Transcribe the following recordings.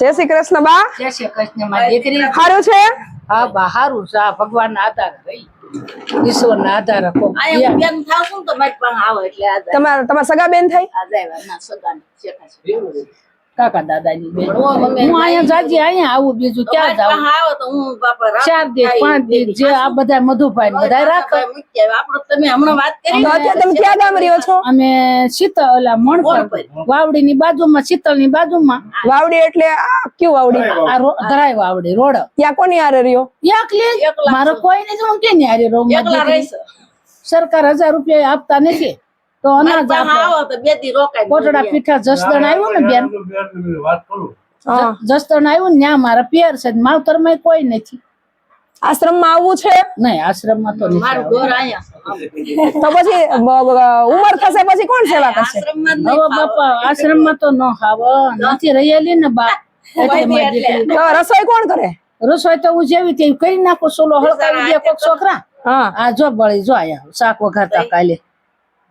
જય શ્રી કૃષ્ણ બા. જય શ્રી કૃષ્ણ મારી દીકરી. સારું છે? હા બા હારું છે. ભગવાન ના આધાર રહી ઈશ્વર ના આધાર અહીંયા બેન થાવ છું ને તો મારી પાસે આવે એટલે તમારા તમારા સગા બેન થઈ? આ કાકા દાદાની બેન. હું અહીંયા જાજી અહીંયા આવું બીજું ક્યાં જાઉં? પાસે આવે તો હું બાપા ચાર દિવસ પાંચ દિવસ જે આ બધા મધુભાઈ બધા રાખે. તમે હમણાં વાત કરી તમે ક્યાં ગામ રહ્યો છો? અમે શીતળ ઓલા મણપર. વાવડી ની બાજુમાં શીતળની બાજુમાં વાવડી એટલે આ કયું વાવડી? ધરાય વાવડી રોડ. ત્યાં કોની હારે રહ્યો? એકલી? મારો કોઈ નથી હું કે હારે રહું? સરકાર હજાર રૂપિયા આપતા નથી. તો અનાજ આવો તો બે દી રોકાય કોટડા પીઠા જસદણ આવ્યું ને બેન? વાત કરું. જસદણ આવ્યું ને ત્યાં મારા પિયર છે માવતરમાં કોઈ નથી. આશ્રમમાં આવવું છે? નહીં તો મારું ઘર અહીંયા. તો પછી બ- થશે પછી કોણ સેવા કરશે? હવે બાપા આશ્રમમાં તો ન ખાવ. નથી રહેલી ને બા. એટલે મારી દીકરી. તો રસોઈ કોણ કરે? રસોઈ તો હું જેવી તેવી કરી નાખું સોલો હળકાવી દે કોક છોકરા. હા. આ જો બળી જો આયા શાક વઘારતા કાલે.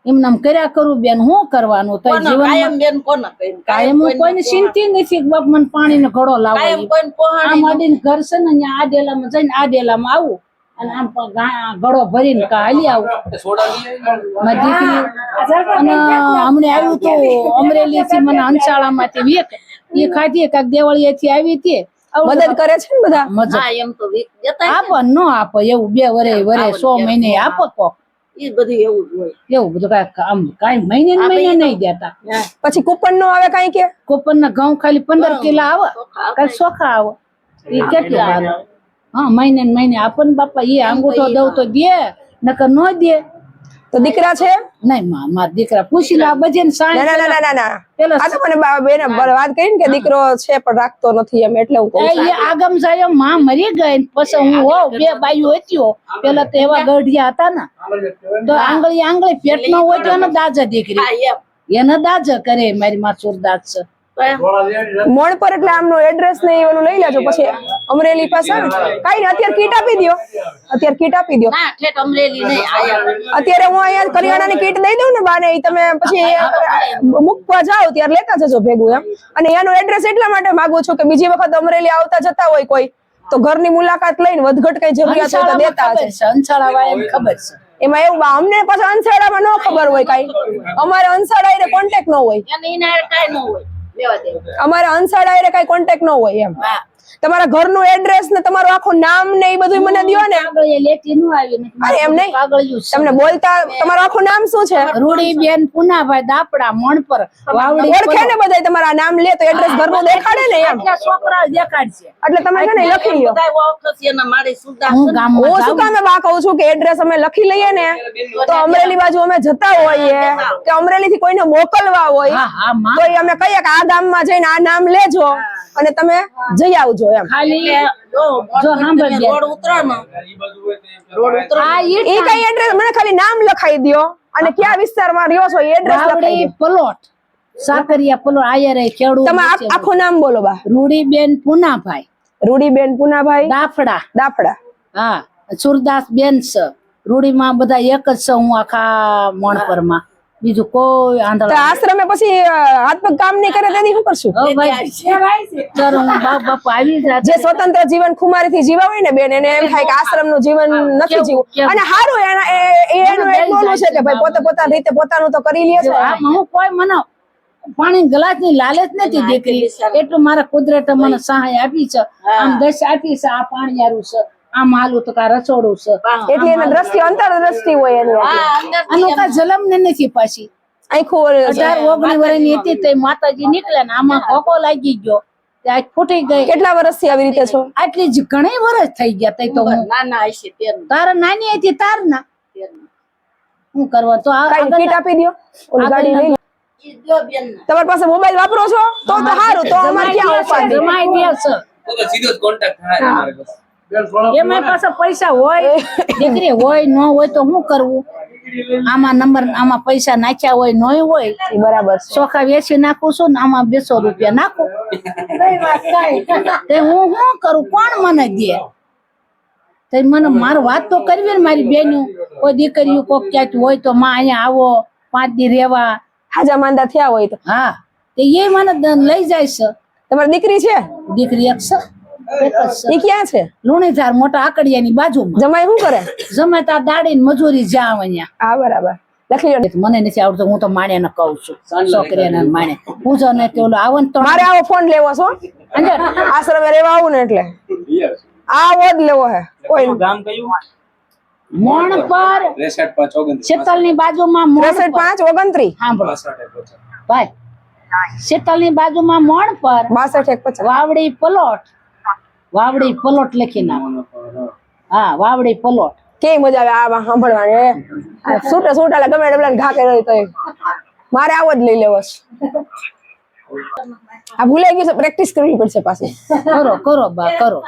એમને કર્યા કરું બેન હું કરવાનું? તો જીવન બેન કોને? કાયમ હું કોઈને ચિંતી નથી બાપ મને પાણી નો ઘડો લાવો કાયમ કોઈને પોહાણી આમ અડીને ઘર છે ને આ ડેલામાં જઈને આ ડેલામાં આવું. અને આમ ગળો ભરીને કા હાલી આવું. મારી દીકરી અને હમણે આવ્યું તો અમરેલી થી મને અંશાળા માંથી વેક. એ ખાધી કાક દેવળીએ થી આવી હતી મદદ કરે છે ને બધા? મજા હા એમ તો વીક જતા આપો ન. આપો એવું બે વરે વરે સો મહિને આપો કોક એ બધું એવું જ હોય. એવું બધું કાંઈ આમ કાંઈ મહિને ને મહિને નહીં દેતા. પછી કૂપન નો આવે કઈ કે? કોપર ના ઘઉં ખાલી પંદર કિલા આવે. કાંઈ ચોખા આવે. એ કેટલા આવે? હા મહિને ને મહિને. આપણને બાપા એ અંગૂઠો દઉં તો દે નકર ન દે. તો દીકરા છે? નહીં મામા મારા દીકરા પૂછી લા આ બજે ને ના સાંજ ના ના ના. ના આ તો મને બેન વાત કરી ને કે દીકરો છે પણ રાખતો નથી એમ એટલે હું કહું એ આગમ જાય માં મરી ગઈ પછી હું હો બે બાયું હતી હો. પેલા તો એવા ગઢિયા હતા ને. તો આંગળી આંગળી પેટમાં હોય તો એને દાજા દીકરી. હા એમ. એને દાજા કરે મારી માં સુરદાસ છે. મોણ પર એટલે આમનો એડ્રેસ ને એવું લઈ લેજો પછી અમરેલી પાસે કઈ ને. અત્યારે કીટ આપી દો અત્યારે કીટ આપી ના આયા અત્યારે હું અહીંયા કરિયાણાની કીટ દઈ દઉં ને બાને તમે પછી મૂકવા જાઓ ત્યારે લેતા જજો ભેગું એમ. અને એનો એડ્રેસ એટલા માટે માંગુ છું કે બીજી વખત અમરેલી આવતા જતા હોય કોઈ તો ઘરની મુલાકાત લઈને વધઘટ કઈ જરૂરિયાત હોય તો દેતા હશે અંશાળા ખબર છે. એમાં એવું બા અમને પાછા અંસાડામાં ન ખબર હોય કઈ. અમારે એને કોન્ટેક્ટ ન હોય. અમારે અંસાડા કાંઈ કોન્ટેક્ટ ન હોય એમ. હા. તમારા ઘરનું એડ્રેસ ને તમારું આખું નામ ને એ બધું મને દ્યો ને. અરે એમ નહીં. તમને બોલતા તમારું આખું નામ શું છે? રૂડીબેન પુનાભાઈ દાપડા મણપર વાવડી ઓળખે ને બધા તમારા નામ લે તો એડ્રેસ ઘરનું દેખાડે ને એમ. છોકરા દેખાડશે. એટલે તમે છે ને લખી લ્યો. હું શું કામે બા કહું છું કે એડ્રેસ અમે લખી લઈએ ને તો અમરેલી બાજુ અમે જતા હોઈએ. કે અમરેલી થી કોઈને મોકલવા હોય હા હા માં. તો અમે કહીએ કે આ ગામમાં જઈને આ નામ લેજો અને તમે જઈ આવજો. એમ. ખાલી જો જો સાંભળ રોડ ઉતરો રોડ ઉતરો આ કઈ એડ્રેસ મને ખાલી નામ લખાઈ દ્યો. અને કયા વિસ્તારમાં રહ્યો છો એડ્રેસ લખાઈ પ્લોટ. સાકરિયા પ્લોટ આયરે ખેડૂત તમે આખું નામ બોલો બા. રૂડીબેન પુનાભાઈ. રૂડીબેન પુનાભાઈ? દાફડા. દાફડા. હા સુરદાસ બેન છે રૂડીમાં બધા એક જ છે હું આખા મણપરમાં. બીજું કોઈ આંધળા આશ્રમે પછી હાથ પગ કામ નહીં કરે તેથી શું કરશું? જે સ્વતંત્ર જીવન ખુમારી થી જીવા હોય ને બેન એને એમ થાય કે આશ્રમનું જીવન નથી જીવવું. અને સારું એના એ- એ એનું એટલું છે કે ભાઈ પોતે પોતાની રીતે પોતાનું તો કરી લે છે. હું કોઈ મને પાણી ગ્લાસની લાલચ નથી દીકરી એટલું મારા કુદરતે મને સહાય આપી છે. આમ દશ આપી છે આ પાણી યારું છે. આમ આલું તો કા રસોડું છે. એટલે એને દ્રષ્ટિ અંતર દ્રષ્ટિ હોય એની હા આનું કા જલમ ને નથી પાછી. આખું અઢાર ઓગણી વર્ષની હતી તો માતાજી નીકળ્યા ને આમાં કોકો લાગી ગયો. તે ફૂટી ગઈ. કેટલા વર્ષથી આવી રીતે છો? આટલી જ ઘણી વર્ષ થઈ ગયા તઈ તો નાના હશે તારા નાની હતી તાર ના શું કરવા તો કીટ આપી દ્યો? ઓલી ગાડી લઈ લો. ઈ જો બેન ના તમારી પાસે મોબાઈલ વાપરો છો? તો તો સારું તો અમારે ક્યાં ઉપાધિ? જમાઈ દે છે. તો તો સીધો કોન્ટેક્ટ થાય એમાં પાછા પૈસા હોય દીકરી હોય ન હોય તો શું કરવું? આમાં નંબર આમાં પૈસા નાખ્યા હોય નોય હોય બરાબર ચોખા વેચી નાખું છું ને આમાં બેસો રૂપિયા નાખું. તે હું શું કરું? કોણ મને દે? તે મને મારો વાત તો કરવી ને મારી બેનું કોઈ દીકરીઓ કોક ક્યાંક હોય તો માં અહીંયા આવો પાંચ દી રેવા હાજા માંદા થયા હોય તો. હા તે એ મને લઈ જાય છે. તમારી દીકરી છે? દીકરી એક છે. એ ક્યાં છે? લુણીધાર મોટા આકડિયાની બાજુમાં. જમાઈ શું કરે? જમે ત્યાં દાડીને મજૂરી જાવ અહીંયા હા બરાબર. લખી મને નથી આવડતું હું તો માણે ને કહું છું. છોકરીને માણે. પૂજો ને તે ઓલું આવો ને તો મારે આવો ફોન લેવો છો આશ્રમે રહેવા આવું ને એટલે. આવો જ લેવો હે કોઈ ગામ કયું? મોણ પર શીતલની બાજુમાં મોણ ત્રેસઠ પાંચ ઓગણત્રીસ. ભાઈ શીતલની બાજુમાં મોણ પર બાસઠ એક પચાસ. વાવડી પલોટ વાવડી પલોટ લખી નાખ. હા વાવડી પલોટ કેવી મજા આવે આમાં સાંભળવાની સુટા સુટા છૂટે છૂટા ગમે ડબલા ઘા કર્યો તો મારે આવો જ લઈ લેવો આ ભૂલાઈ ગયું છે પ્રેક્ટિસ કરવી પડશે પાછી. કરો કરો બા કરો.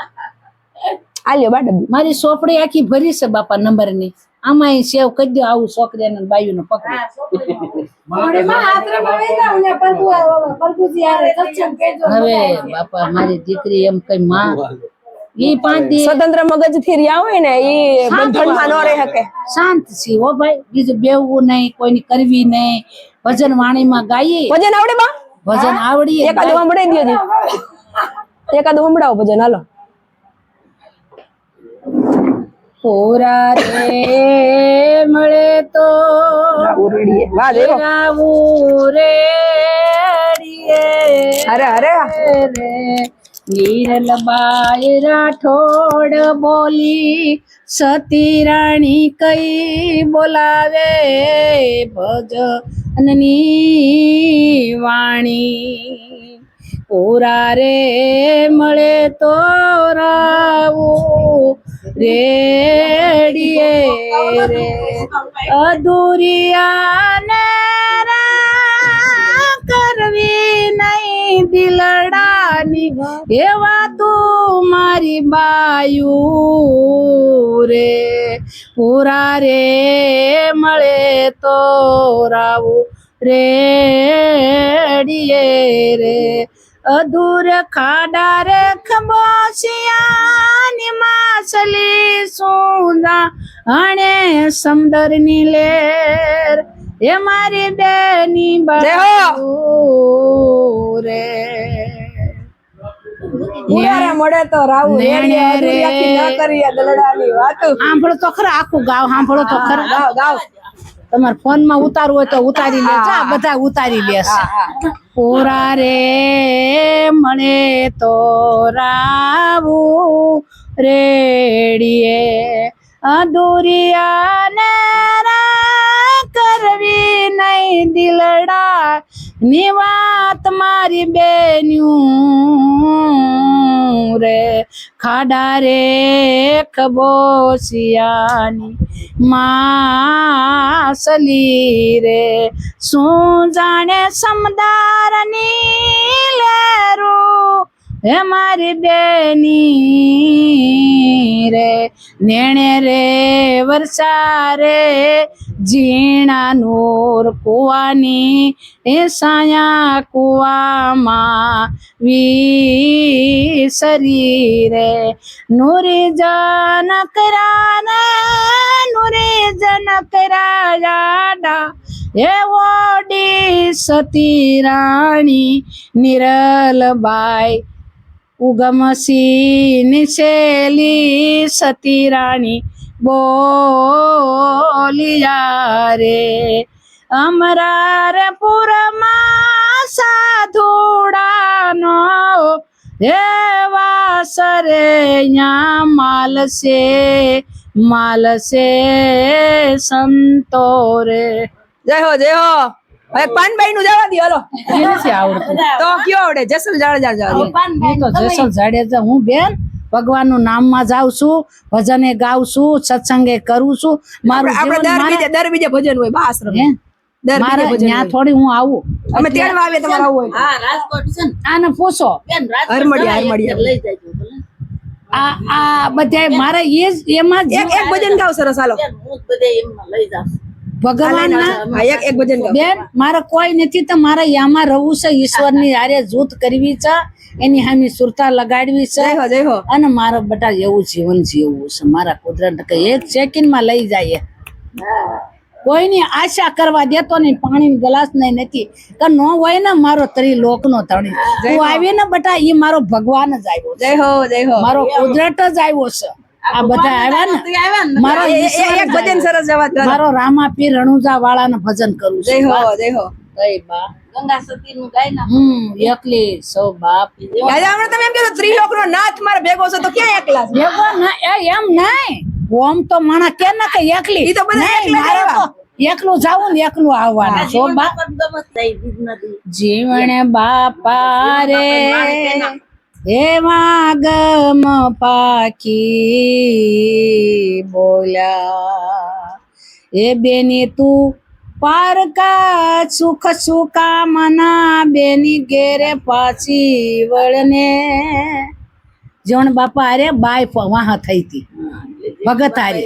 આ લ્યો બા મારી સોપડી આખી ભરી છે બાપા નંબરની આમાં સેવ કરી દો આવું છોકરી ને બાયું ને પકડી હવે બાપા મારી દીકરી એમ કઈ માં ઈ પાંચ દી સ્વતંત્ર મગજથી રહ્યા હોય ને ઈ બંધનમાં ન રહી શકે શાંત છી હો ભાઈ બીજું બેવવું નહીં કોઈની કરવી નહીં. ભજન વાણીમાં ગાઈએ. ભજન આવડે બા? ભજન આવડીએ. એકાદ સંભળાઈ દ્યો જી. એકાદું સંભળાવો ભજન હાલો. પૂરા રે મળે તો ઉરડીએ. વાહ દેવો અરે અરે. રે નીરલબાઈ રાઠોડ બોલી સતી રાણી કઈ બોલાવે? ભજનની વાણી. પૂરા રે મળે તો રાવું રેડીએ રે. અધુરિયાને કરવી નહીં દિલડાની. એવા તું મારી બાયુ રે. પૂરા રે, મળે તો રાવું. રેડીએ રે. અધૂર ખાડા રે ખબોશિયાની માછલી સુંદા અણે સમદરની લેર એ મારી બેની હો. રે. મળે તો રાવું રે. કરીએ દલડાની વાતું. સાંભળો તો ખરા આખું ગાવ સાંભળો તો ખરા. ગાવ ગાવ. તમારે ફોનમાં ઉતારવું હોય તો ઉતારી લેજો. બધા ઉતારી લેશે પૂરા રે મણે તો રાવું રેડીએ. અધુરિયાને રા કરવી નહીં દિલડા. ની વાત મારી બેન્યું. રે ખાડા રે ખબોશિયાની માસલી રે. શું જાણે સમદારની લેરું હે મારી બેની? રે, નેણે રે, વરસા રે, ઝીણા નૂર કુવાની, એ સાયા કુવામાં વિસરી રે. નૂરી જન કરાને, નૂરી જન કરાયા એ ઓડી સતી રાણી નિરલબાઈ ઉગમસી શેલી સતી રાણી બોલિયા રે અમરાર પુરમાં સાધુડાનો હે વાસરે યા માલસે માલસે સંતો રે જય હો જય હો હવે પાનબાઈ નું જવા દે હાલો. નથી આવડતું. તો કયો આવડે? જસલ જાડેજા જવા દો. હું તો જસલ જાડેજા હું બેન ભગવાનનું નામમાં જાઉં છું ભજને ગાઉં છું સત્સંગે કરું છું. મારું આપણે જીવન દર બીજે દર બીજે ભજન હોય બા આશ્રમ? મારે ભજન ત્યાં થોડી હું આવું. અમે તેડવા આવીએ તમારે આવું હોય. હા રાજકોટ છે આને પૂછો. હરમડિયા, હરમડિયા. લઈ જાજો આ આ બધા મારે એ એમાં એક એક ભજન ગાવ સરસ હાલો. હું બધે એમમાં લઈ જાઉં. ભગવાનના એક ભજન બેન મારે કોઈ નથી તો મારે યામાં રહેવું છે ઈશ્વરની આરે જૂથ કરવી છે એની સામે સુરતા લગાડવી છે અને મારા બટા એવું જીવન જીવવું છે. મારા કુદરત કે એક ચેકિનમાં લઈ જાય. કોઈની આશા કરવા દેતો નહીં પાણી ગ્લાસ નહીં નથી. કે નો હોય ને મારો ત્રી લોક નો તણી હું. આવી ને બટા એ મારો ભગવાન જ આવ્યો જય હો જય હો. મારો કુદરત જ આવ્યો છે. આ બધા આવ્યા ને ને મારો એક ભજન. સરસ જવા મારો રામાપીર રણુજા વાળાને ભજન કરું જય હો જય હો. જય બા. ગંગા સતી નું ગાય ના હમ એકલી સૌ બાપ. દાદા હમણાં તમે એમ કીધું ત્રિલોક નો નાથ મારા ભેગો છો તો ક્યાં એકલા છે? ભેગો ના એ એમ નહીં. ઓમ તો માણા કે ના કે એકલી. ઈ તો બધા એકલા જાવું ને એકલું આવવાનું. છો બા ગમત થઈ દીધ નથી જીવણ બાપા રે એવા ગમ પાખી બોલ્યા, એ બેની તું પારકા સુખ સુકામના બેની ઘેરે પાછી વળને. જીવણ બાપા અરે બાય વાહ થઈ હતી. ભગત હારે.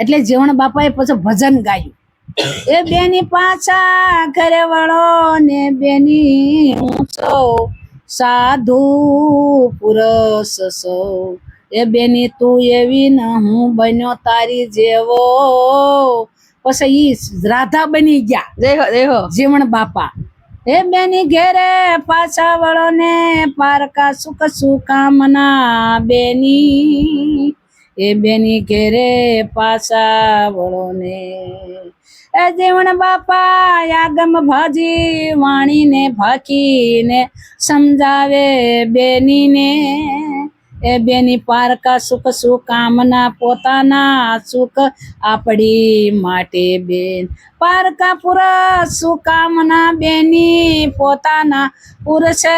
એટલે જીવણ બાપાએ પછી ભજન ગાયું. એ બેની પાછા ઘરે વળો ને બેની સૌ સાધુ પુરસ સૌ. એ બેની તું એવી ને હું બન્યો તારી જેવો. પછી ઈ રાધા બની ગયા. દેહો હો જીવણ બાપા. એ બેની ઘેરે પાછા વળો ને પારકા સુખ સુકામના બેની. એ બેની ઘેરે પાછા વળો ને જીવણ બાપા યાગમ ભાજી, વાણીને ભાખીને સમજાવે બેનીને. એ બેની પારકા સુખ સુકામના પોતાના સુખ આપડી માટે બેન. પારકા પુરુષ સુકામના બેની પોતાના પુરુષે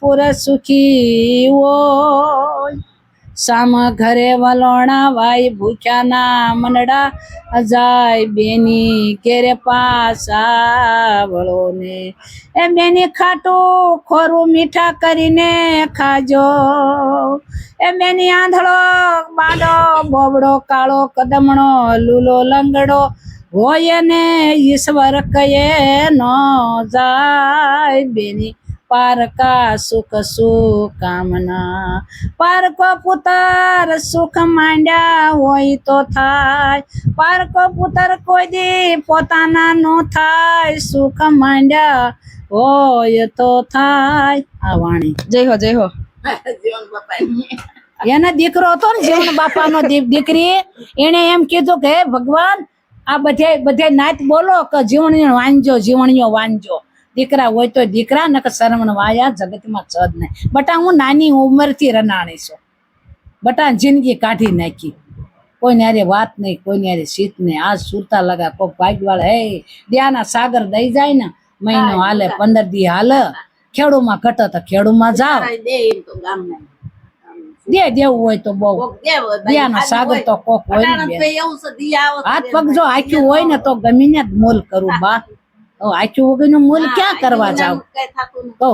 પુરુષ સુખી હોય. સામ ઘરે વલોણા વાય ભૂખ્યાના મનડા જાય બેની કેરે પાસા વળો ને એ બેની ખાટું ખોરું મીઠા કરીને ખાજો. એ બેની આંધળો બાડો બોબડો, કાળો, કદમણો, લૂલો, લંગડો હોય ને ઈશ્વર કયે ન જાય બેની. પારકા સુખ સુકામના. પારકો પુતર સુખ માંડ્યા હોય તો થાય. પારકો પુતર કોઈ દી પોતાના નો થાય. સુખ માંડ્યા હોય તો થાય. આ વાણી. જય હો જય હો. બાપા એને દીકરો હતો ને જીવન બાપાનો દી- દીકરી એને એમ કીધું કે હે ભગવાન આ બધે બધે નાત બોલો કે જીવણીઓ વાંચજો જીવણીઓ વાંચજો દીકરા હોય તો દીકરા નકર શરમણ વાયા જગતમાં છદ નહીં. બટા હું નાની ઉંમરથી રનાણી છું. બટા જિંદગી કાઢી નાખી. કોઈને હારે વાત નહીં કોઈને હારે શીત નહીં. આ સુરતા લગા કોક ભાગવાળા હે દ્યાના સાગર દઈ જાય ને મહિનો હાલે પંદર દી હાલે. ખેડૂમાં ઘટે તો ખેડૂમાં જાવ દે દેવું હોય તો બહુ. દયાનો સાગર. તો કોક હોય હાથ પગ જો આખ્યું હોય ને તો ગમીને જ મોલ કરું બા. હવે આખ્યું વગરનું મોલ ક્યાં કરવા જાવ? કહો